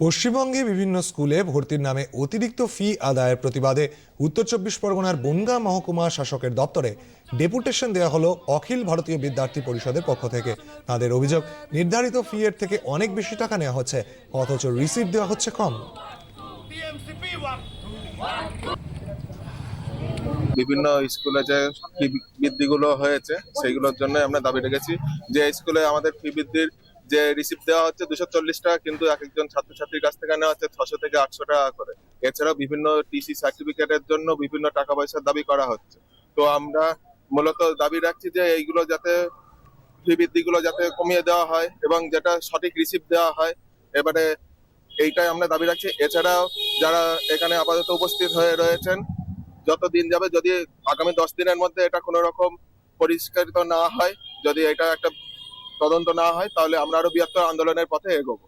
পশ্চিমবঙ্গে বিভিন্ন স্কুলে ভর্তির নামে অতিরিক্ত ফি আদায়ের প্রতিবাদে উত্তর চব্বিশ পরগনার বনগাঁ মহকুমা শাসকের দপ্তরে ডেপুটেশন দেওয়া হলো অখিল ভারতীয় বিদ্যার্থী পরিষদের পক্ষ থেকে। তাদের অভিযোগ, নির্ধারিত ফি এর থেকে অনেক বেশি টাকা নেওয়া হচ্ছে, অথচ রিসিভ দেওয়া হচ্ছে কম। বিভিন্ন স্কুলে যে ফি বৃদ্ধিগুলো হয়েছে, সেইগুলোর জন্য আমরা দাবি রেখেছি। যে স্কুলে আমাদের ফি বৃদ্ধির যে রিসিপ্ট দেওয়া হচ্ছে দুশো চল্লিশ টাকা, কিন্তু এক একজন ছাত্রছাত্রীর কাছ থেকে নেওয়া হচ্ছে ছশো থেকে আটশো টাকা করে। এছাড়াও বিভিন্ন টিসি সার্টিফিকেটের জন্য বিভিন্ন টাকা পয়সার দাবি করা হচ্ছে। তো আমরা মূলত দাবি রাখছি যে এইগুলো যাতে ফি বৃদ্ধিগুলো যাতে কমিয়ে দেওয়া হয় এবং যেটা সঠিক রিসিপ্ট দেওয়া হয়, এবারে এইটাই আমরা দাবি রাখছি। এছাড়াও যারা এখানে আপাতত উপস্থিত হয়ে রয়েছেন, যত দিন যাবে যদি আগামী দশ দিনের মধ্যে এটা কোনো রকম পরিষ্কারিত না হয়, যদি এটা একটা তদন্ত না হয় তাহলে আমরা আরও বৃহত্তর আন্দোলনের পথে এগোবো।